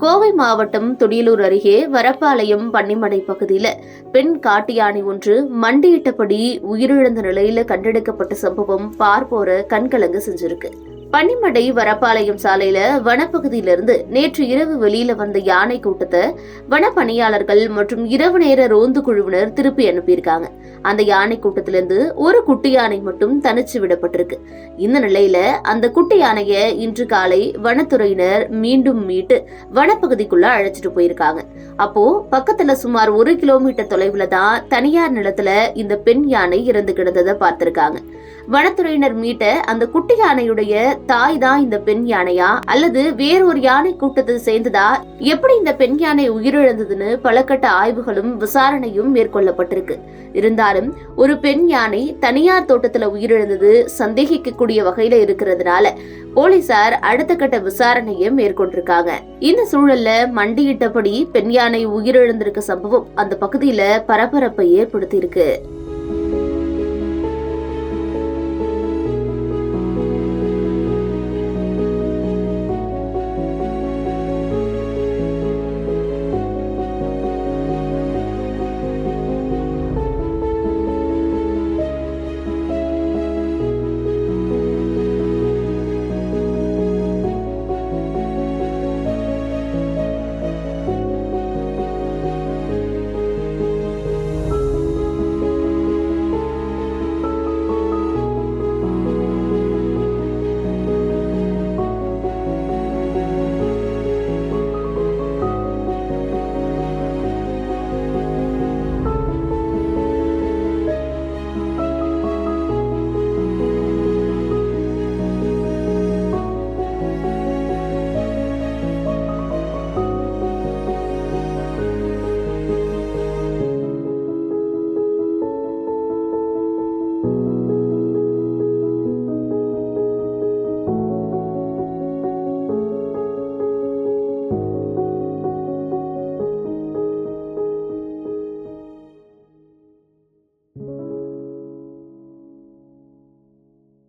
கோவை மாவட்டம் துடியலூர் அருகே வரப்பாளையம் பன்னிமடை பகுதியில் பெண் காட்டுயானை ஒன்று மண்டியிட்டபடி உயிரிழந்த நிலையில கண்டெடுக்கப்பட்ட சம்பவம் பார்ப்போர கண்கலங்க செஞ்சிருக்கு. பன்னிமடை வரப்பாளையம் சாலையில வனப்பகுதியிலிருந்து நேற்று இரவு வெளியில வந்த யானை கூட்டத்தை வன பணியாளர்கள் மற்றும் இரவு நேர ரோந்து குழுவினர் திருப்பி அனுப்பியிருக்காங்க. அந்த யானை கூட்டத்திலிருந்து ஒரு குட்டி யானை மட்டும் தனிச்சு விடப்பட்டிருக்கு. இந்த நிலையில அந்த குட்டி யானைய இன்று காலை வனத்துறையினர் மீண்டும் மீட்டு வனப்பகுதிக்குள்ள அழைச்சிட்டு போயிருக்காங்க. அப்போ பக்கத்துல சுமார் ஒரு கிலோமீட்டர் தொலைவுல தான் தனியார் நிலத்துல இந்த பெண் யானை இறந்து கிடந்ததை பார்த்திருக்காங்க. வனத்துறையினர் மீட்ட அந்த குட்டி யானையுடைய தாய் தான் இந்த பெண் யானையா? அல்லது வேறொரு யானை கூட்டத்தை சேர்ந்ததா? எப்படி இந்த பெண் யானை உயிரிழந்ததுன்னு பலகட்ட ஆய்வுகளும் விசாரணையும் மேற்கொள்ளப்பட்டிருக்கு. இருந்தாலும் ஒரு பெண் யானை தனியார் தோட்டத்துல உயிரிழந்தது சந்தேகிக்கக்கூடிய வகையில இருக்கிறதுனால போலீசார் அடுத்த கட்ட விசாரணையை மேற்கொண்டிருக்காங்க. இந்த சூழல்ல மண்டியிட்டபடி பெண் யானை உயிரிழந்திருக்க சம்பவம் அந்த பகுதியில பரபரப்பை ஏற்படுத்தியிருக்கு.